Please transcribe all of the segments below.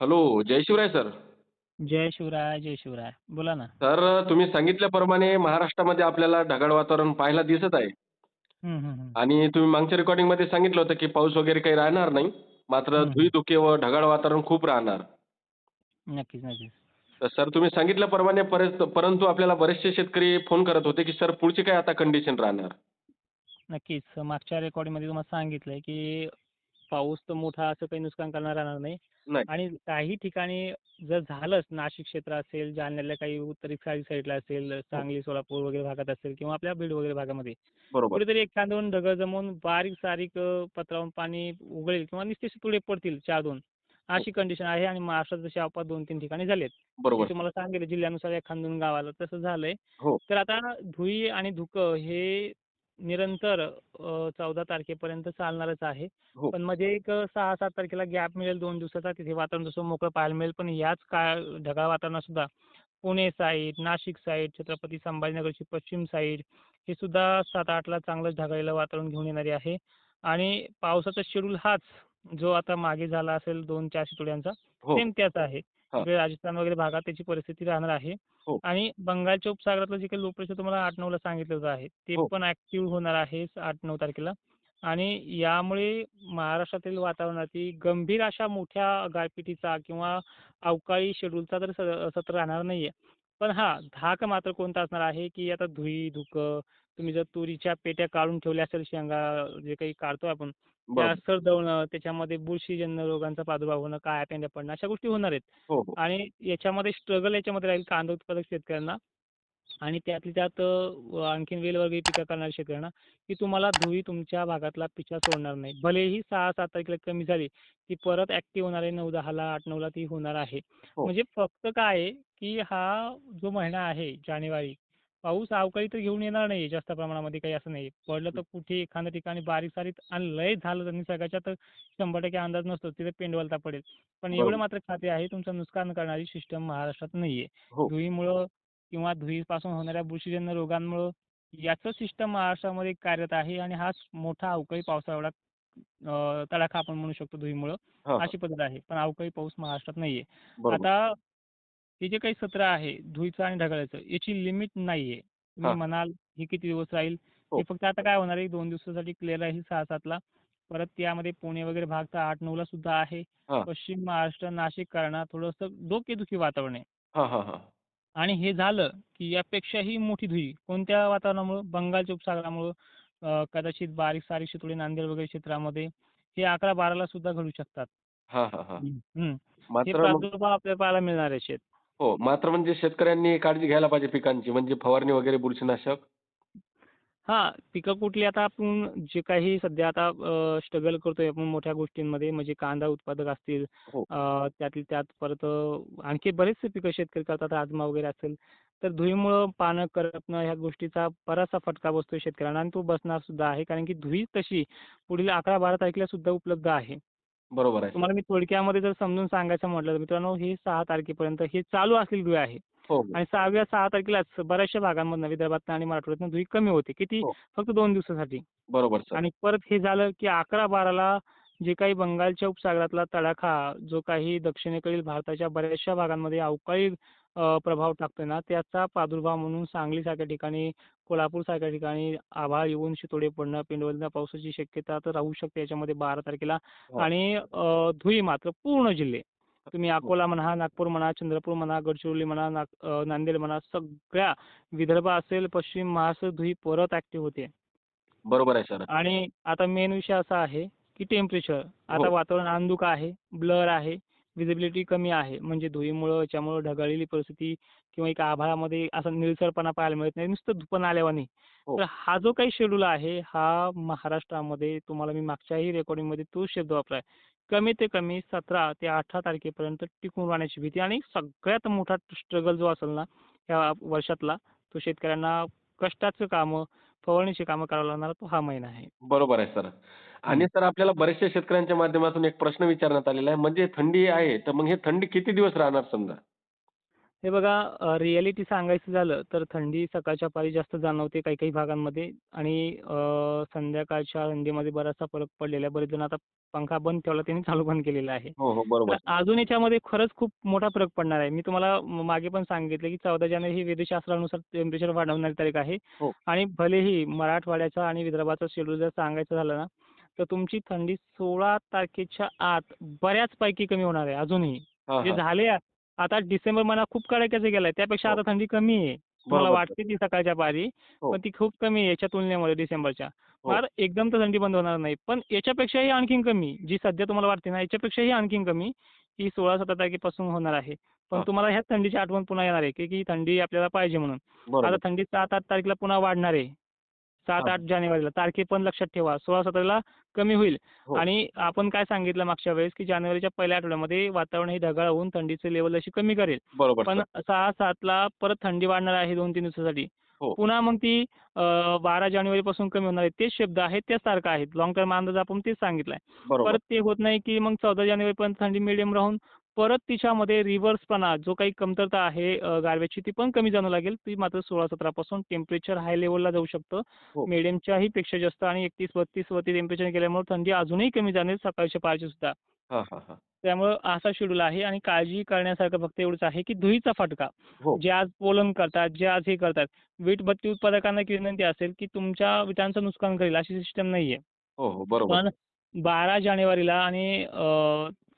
Hello जय Shivray sir. जय शिवराय जय शिवराय. बोला ना. सर तुम्ही सांगितल्याप्रमाणे महाराष्ट्रामध्ये आपल्याला ढगाळ वातावरण पाहायला दिसत आहे. हम्म, हम्म, हम्म. आणि तुम्ही मागच्या रेकॉर्डिंगमध्ये सांगितलं होतं की पाऊस वगैरे काही राहणार नाही. मात्र हम्म. धुई धुके व ढगाळ वातावरण खूप राहणार. नक्कीच नक्कीच. तर सर तुम्ही सांगितल्याप्रमाणे परत परंतु आपल्याला बरेचसे शेतकरी फोन करत होते की सर पुढची काय आता कंडिशन राहणार? नक्कीच. मागच्या रेकॉर्डिंगमध्ये तुम्हाला सांगितलंय की पाऊस तर मोठा असं काही नुकसान करणार राहणार नाही. नाही. आणि काही ठिकाणी जर झालंच नाशिक क्षेत्र असेल जालन्याला काही उत्तरी साईड साईडला असेल सांगली सोलापूर वगैरे भागात असेल किंवा आपल्या बीड वगैरे भागामध्ये बरोबर. कुठेतरी एक दोन ढगं जमवून बारीक सारीक अं, पत्रावून पाणी उघळेल किंवा नुसते तुडे पडतील चार दोन अशी कंडिशन आहे आणि महाराष्ट्रात जसे अपवाद दोन तीन ठिकाणी झालेत. बरोबर. मी तुम्हाला सांगितलं जिल्ह्यानुसार एखाद दोन गावाला तसं झालंय. हो. तर आता धुई आणि धुकं हे निरंतर चौदा तारखेपर्यंत चालणारच आहे. हो. पण मध्ये एक सहा सात तारखेला गॅप मिळेल दोन दिवसाचा. तिथे वातावरण जसं मोकळं पाहायला मिळेल. पण याच काळ ढगाळ वातावरणात सुद्धा पुणे साईड नाशिक साईड छत्रपती संभाजीनगरची पश्चिम साईड हे सुद्धा सात आठला चांगलंच ढगाळलेलं वातावरण घेऊन येणारे आहे. आणि पावसाचा शेड्यूल हाच जो आता मागे झाला असेल दोन चार शितोड्यांचा हो. सेम त्याच आहे. हा. इकडे राजस्थान वगैरे भागात त्याची परिस्थिती राहणार आहे. हो. आणि बंगालच्या उपसागरातलं जे काही लो प्रेशर तुम्हाला आठ नऊला सांगितलं आहे ते हो. पण ऍक्टिव्ह होणार आहे आठ नऊ तारखेला. आणि यामुळे महाराष्ट्रातील वातावरणातील गंभीर अशा मोठ्या गारपिटीचा किंवा अवकाळी शेड्यूलचा तर सत्र राहणार नाहीये. पण हा धाक मात्र कोणता असणार आहे की आता धुई धुकं तुम्ही जर तुरीच्या पेट्या काढून ठेवल्या असेल शेंगा जे काही काढतोय आपण त्या सडवणं त्याच्यामध्ये बुरशीजन्य रोगांचा प्रादुर्भाव होणं पेंड्या पडणं अशा गोष्टी होणार आहेत. हो हो. आणि याच्यामध्ये स्ट्रगल याच्यामध्ये राहील कांदा उत्पादक शेतकऱ्यांना. आणि त्यातली त्यात आणखीन वेलवर्गीय पिकं करणाऱ्या शेतकऱ्यांना की तुम्हाला धुळी तुमच्या भागातला पिछा सोडणार नाही. भलेही सहा सात तारखेला कमी झाली ती परत ऍक्टिव्ह होणार आहे नऊ दहाला आठ नऊला ती होणार आहे. हो. म्हणजे फक्त काय आहे की हा जो महिना आहे जानेवारी पाऊस अवकाळी तर घेऊन येणार नाही जास्त प्रमाणामध्ये काही असं नाही. पडलं तर कुठे एखाद्या ठिकाणी बारीक सारीक आणि लय झालं तर निसर्गाच्या तर शंभर टक्के अंदाज नसतो तिथे पेंडवलता पडेल. पण एवढं मात्र खाते आहे तुमचं नुकसान करणारी सिस्टम महाराष्ट्रात नाहीये. हो. धुळीमुळं किंवा धुळीपासून होणाऱ्या बुरशीजन्य रोगांमुळं याचं सिस्टम महाराष्ट्रामध्ये कार्यरत आहे आणि हाच मोठा अवकाळी पावसा एवढा तडाखा आपण म्हणू शकतो धुळीमुळं हा हा. अशी पद्धत आहे. पण अवकाळी पाऊस महाराष्ट्रात नाहीये. आता हे जे काही सत्र आहे धुळीचं आणि ढगाळ्याचं याची लिमिट नाहीये. तुम्ही म्हणाल हे किती दिवस राहील? हो. हे फक्त आता काय होणार आहे दोन दिवसासाठी क्लिअर आहे सहा सातला परत त्यामध्ये पुणे वगैरे भाग तर आठ नऊला सुद्धा आहे. पश्चिम महाराष्ट्र नाशिक करणार थोडंसं डोकेदुखी वातावरण आहे. आणि हे झालं की यापेक्षाही मोठी धुई कोणत्या वातावरणामुळं? बंगालच्या उपसागरामुळं कदाचित बारीक सारीक शितोडे नांदेड वगैरे क्षेत्रामध्ये हे अकरा बाराला सुद्धा घडू शकतात. हा हा हा. हम्म, हम्म. हे मात्र मग प्रादुर्भाव आपल्याला पाहायला मिळणार आहे शेत. हो मात्र म्हणजे शेतकऱ्यांनी काळजी घ्यायला पाहिजे पिकांची म्हणजे फवारणी वगैरे बुरशीनाशक. हा पिकं कुठली आता आपण जे काही सध्या आता स्ट्रगल करतोय आपण मोठ्या गोष्टींमध्ये म्हणजे कांदा उत्पादक असतील हो. त्यातली त्यात परत आणखी बरेचसे पिकं शेतकरी करतात राजमा वगैरे असेल तर धुळीमुळं पानं करपणं ह्या गोष्टीचा बराचसा फटका बसतोय शेतकऱ्यांना आणि तो बसणार सुद्धा आहे कारण की धुळी तशी पुढील अकरा बारा तारखेला सुद्धा उपलब्ध आहे. बरोबर आहे. तुम्हाला मी थोडक्यामध्ये जर समजून सांगायचं म्हटलं तर मित्रांनो हे सहा तारखेपर्यंत हे चालू असलेली धुळी आहे. आणि सहाव्या सहा तारखेलाच बऱ्याचशा भागांमधनं विदर्भात आणि मराठवाड्यातनं धुळी कमी होते. किती? हो. फक्त दोन दिवसासाठी. बरोबर सर. आणि परत हे झालं की अकरा बाराला जे काही बंगालच्या उपसागरातला तडाखा जो काही दक्षिणेकडील भारताच्या बऱ्याचशा भागांमध्ये अवकाळी अ, प्रभाव टाकतोय ना त्याचा प्रादुर्भाव म्हणून सांगलीसारख्या ठिकाणी कोल्हापूरसारख्या ठिकाणी आभाळ येऊन शितोडे पडणं पेंडवलच्या पावसाची शक्यता तर राहू शकते याच्यामध्ये बारा तारखेला. हा. आणि अ, धुळी मात्र पूर्ण जिल्हे. तुम्ही हो. अकोला म्हणा नागपूर म्हणा चंद्रपूर म्हणा गडचिरोली म्हणा नाग नांदेड म्हणा सगळ्या विदर्भ असेल पश्चिम महाराष्ट्र धुळी परत ऍक्टिव्ह होते. बरोबर आहे सर आणि आता मेन विषय असा आहे की टेम्परेचर आता हो. वातावरण अंधुक आहे ब्लर आहे विजिबिलिटी कमी आहे. म्हणजे धुळीमुळं याच्यामुळं ढगाळलेली परिस्थिती किंवा एक आभाळामध्ये असा निळसरपणा पाहायला मिळत नाही नुसतं धुपण आल्यावानी हो. तर हा जो काही शेड्यूल आहे हा महाराष्ट्रामध्ये तुम्हाला मी मागच्याही रेकॉर्डिंगमध्ये तोच शब्द वापराय कमी ते कमी सतरा ते अठरा तारखेपर्यंत टिकून राहण्याची भीती आणि सगळ्यात मोठा स्ट्रगल जो असेल ना या वर्षातला तो शेतकऱ्यांना कष्टाचं कामं फवारणीची कामं करावं लागणार तो हा महिना आहे. बरोबर आहे सर. आणि. सर आपल्याला बऱ्याचशा शेतकऱ्यांच्या माध्यमातून एक प्रश्न विचारण्यात आलेला आहे म्हणजे थंडी आहे तर मग हे थंडी किती दिवस राहणार समजा? हे बघा रिॲलिटी सांगायचं झालं तर थंडी सकाळच्या पारी जास्त जाणवते काही काही भागांमध्ये आणि संध्याकाळच्या थंडीमध्ये बराचसा फरक पडलेला आहे. बरेच जण आता पंखा बंद ठेवला त्यांनी चालू पण केलेला आहे. हो, हो. बरोबर. अजून याच्यामध्ये खरंच खूप मोठा फरक पडणार आहे. मी तुम्हाला मागे पण सांगितलं की 14 जानेवारी ही वेधशास्त्रानुसार टेम्परेचर वाढवणारी तारीख आहे हो. आणि भलेही मराठवाड्याचा आणि विदर्भाचा शेड्यूल जर सांगायचं झालं ना, तर तुमची थंडी 16 तारखेच्या आत बऱ्याचपैकी कमी होणार आहे अजूनही. जे. झाले आता डिसेंबर महिना खूप कडाक्याचा गेलाय. त्यापेक्षा हो. आता थंडी कमी आहे. तुम्हाला बरोबर. वाटते ती सकाळच्या पारी, हो. पण ती खूप कमी आहे याच्या तुलनेमध्ये डिसेंबरच्या. हो. फार एकदम तर थंडी बंद होणार नाही. पण याच्यापेक्षाही आणखीन कमी, जी सध्या तुम्हाला वाटते ना, याच्यापेक्षाही आणखीन कमी ही 16-17 तारखेपासून होणार आहे. पण. तुम्हाला ह्याच थंडीची आठवण पुन्हा येणार आहे, की ही थंडी आपल्याला पाहिजे म्हणून. आता थंडी 7-8 तारखेला पुन्हा वाढणार आहे. हां. 7-8 जानेवारीला तारखे पण लक्षात ठेवा. 16-17ला कमी होईल हो. आणि आपण काय सांगितलं मागच्या वेळेस, की जानेवारीच्या पहिल्या आठवड्यामध्ये वातावरण हे ढगाळ होऊन थंडीचं लेव्हल अशी कमी करेल. पण सर. 6-7ला परत थंडी वाढणार आहे 2-3 दिवसासाठी. हो. पुन्हा मग ती अ, 12 जानेवारीपासून कमी होणार आहे. तेच शब्द आहेत, त्याच तारखा आहेत. लाँग टर्म अंदाज आपण तेच सांगितलाय. परत ते होत नाही, की मग 14 जानेवारीपर्यंत थंडी मीडियम राहून परत तिच्यामध्ये रिव्हर्सपणा जो काही कमतरता आहे गारव्याची ती पण कमी जाणवू लागेल. ती मात्र 16-17 पासून टेम्परेचर हाय लेव्हलला जाऊ शकतं. हो. मीडियमच्याही पेक्षा जास्त आणि 31-32 वरती टेम्परेचर गेल्यामुळे थंडी अजूनही कमी जाणवेल सकाळच्या पारची सुद्धा. हां, हां, हां. त्यामुळं असा शेड्यूल आहे आणि काळजी करण्यासारखं फक्त एवढंच आहे, की धुळीचा फटका. हो. जे आज पोलन करतात, जे आज हे करतात, वीटभट्टी उत्पादकांना एक विनंती असेल, की तुमच्या विटांचं नुकसान करेल अशी सिस्टम नाहीये. हो, हो. पण 12 जानेवारीला आणि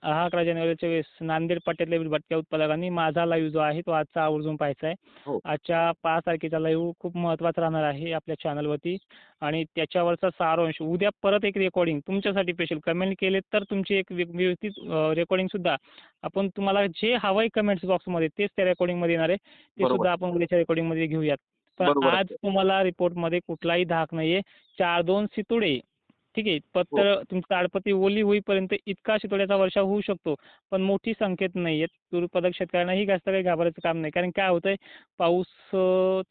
अ, 11 जानेवारीच्या वेळेस नांदेड पट्ट्यातल्या वीटभट्ट्या उत्पादकांनी माझा लाईव्ह जो आहे तो आजचा आवर्जून पाहायचा आहे. हो. आजच्या 5 तारखेचा लाईव्ह खूप महत्त्वाचा राहणार आहे आपल्या चॅनलवरती आणि त्याच्यावरचा सारांश उद्या परत एक रेकॉर्डिंग तुमच्यासाठी स्पेशल कमेंट केले तर तुमची एक व्य व्यवस्थित रेकॉर्डिंग सुद्धा आपण तुम्हाला जे हवंय कमेंट्स बॉक्समध्ये तेच त्या रेकॉर्डिंगमध्ये येणार आहे. ते बरोबर. सुद्धा आपण उद्याच्या रेकॉर्डिंगमध्ये घेऊयात. पण बरोबर. आज तुम्हाला रिपोर्टमध्ये कुठलाही धाक नाहीये. 4-2 शितोडे. ठीक आहे. हो. पत्र तुमची ताडपत्री ओली होईपर्यंत इतका शितोड्याचा वर्षाव होऊ शकतो. पण मोठी संख्येत नाहीयेत. तूर उत्पादक शेतकऱ्यांनाही जास्त काही घाबरायचं काम नाही. कारण काय होतंय पाऊस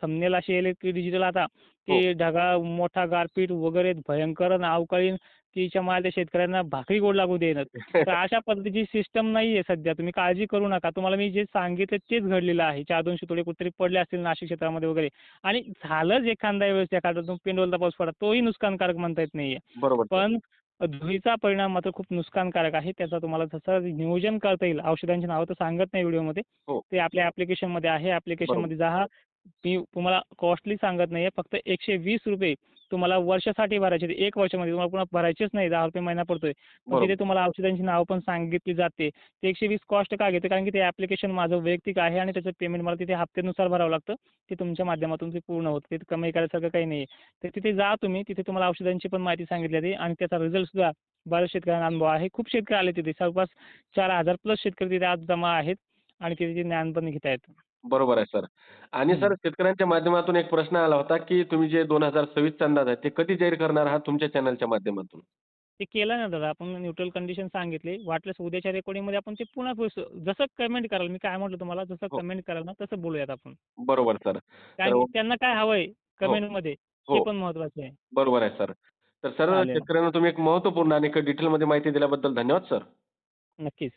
थंबनेल येईल की डिजिटल आता हो. की ढगाळ मोठा गारपीट वगैरे भयंकर अवकाळी तिच्यामागे त्या शेतकऱ्यांना भाकरी गोड लागू देईनात. तर अशा पद्धतीची सिस्टम नाहीये सध्या. तुम्ही काळजी करू नका. तुम्हाला मी जे सांगितलं तेच घडलेलं आहे. 4-2 शितोडे कुठेतरी पडले असतील नाशिक क्षेत्रामध्ये वगैरे आणि झालंच एखाद्या वेळेस एखादा पेंडोलचा पाऊस पडला तोही नुकसानकारक म्हणता येत नाहीये. पण धुळीचा परिणाम मात्र खूप नुकसानकारक आहे. त्याचा तुम्हाला जसं नियोजन करता येईल. औषधांची नावं तर सांगत नाही व्हिडिओमध्ये. हो. ते आपल्या ॲप्लिकेशनमध्ये आहे. बरोबर. ॲप्लिकेशनमध्ये जा. मी तुम्हाला कॉस्टली सांगत नाहीये. फक्त ₹120 तुम्हाला वर्षासाठी भरायचे. 1 वर्षामध्ये तुम्हाला पुन्हा भरायचेच नाही. ₹10 महिना पडतोय. पण. तिथे तुम्हाला औषधांची नावं पण सांगितली जाते. ते 120 कॉस्ट का घेते? कारण की ते ॲप्लिकेशन माझं वैयक्तिक आहे आणि त्याचं पेमेंट मला तिथे हप्त्यानुसार भरावं लागतं. ते तुमच्या माध्यमातून ते पूर्ण होतं. तिथे कमाई करायसारखं काही नाहीये. तर तिथे जा तुम्ही. तिथे तुम्हाला औषधांची पण माहिती सांगितली जाते आणि त्याचा रिझल्ट सुद्धा बऱ्याच शेतकऱ्यांना अनुभव आहे. खूप शेतकरी आले तिथे. जवळपास 4000 प्लस शेतकरी तिथे आज जमा आहेत आणि तिथे ते ज्ञान पण घेतायत. बरोबर आहे सर. आणि सर हं. शेतकऱ्यांच्या माध्यमातून एक प्रश्न आला होता, की तुम्ही जे 2026चा अंदाज आहे ते कधी जाहीर करणार आहात तुमच्या चॅनलच्या माध्यमातून? ते केलं ना दादा आपण न्यूट्रल कंडिशन सांगितली. वाटल्यास उद्याच्या रेकॉर्डिंगमध्ये आपण ते पुन्हा पुस जसं कमेंट कराल मी काय म्हटलं तुम्हाला जसं हो. कमेंट कराल ना तसं बोलूयात आपण. बरोबर सर. कारण की त्यांना काय हवंय हो. कमेंटमध्ये हो. ते पण महत्त्वाचं आहे. बरोबर आहे सर. तर सर चालेल. शेतकऱ्यांना तुम्ही एक महत्त्वपूर्ण आणि डिटेलमध्ये माहिती दिल्याबद्दल धन्यवाद सर. नक्कीच.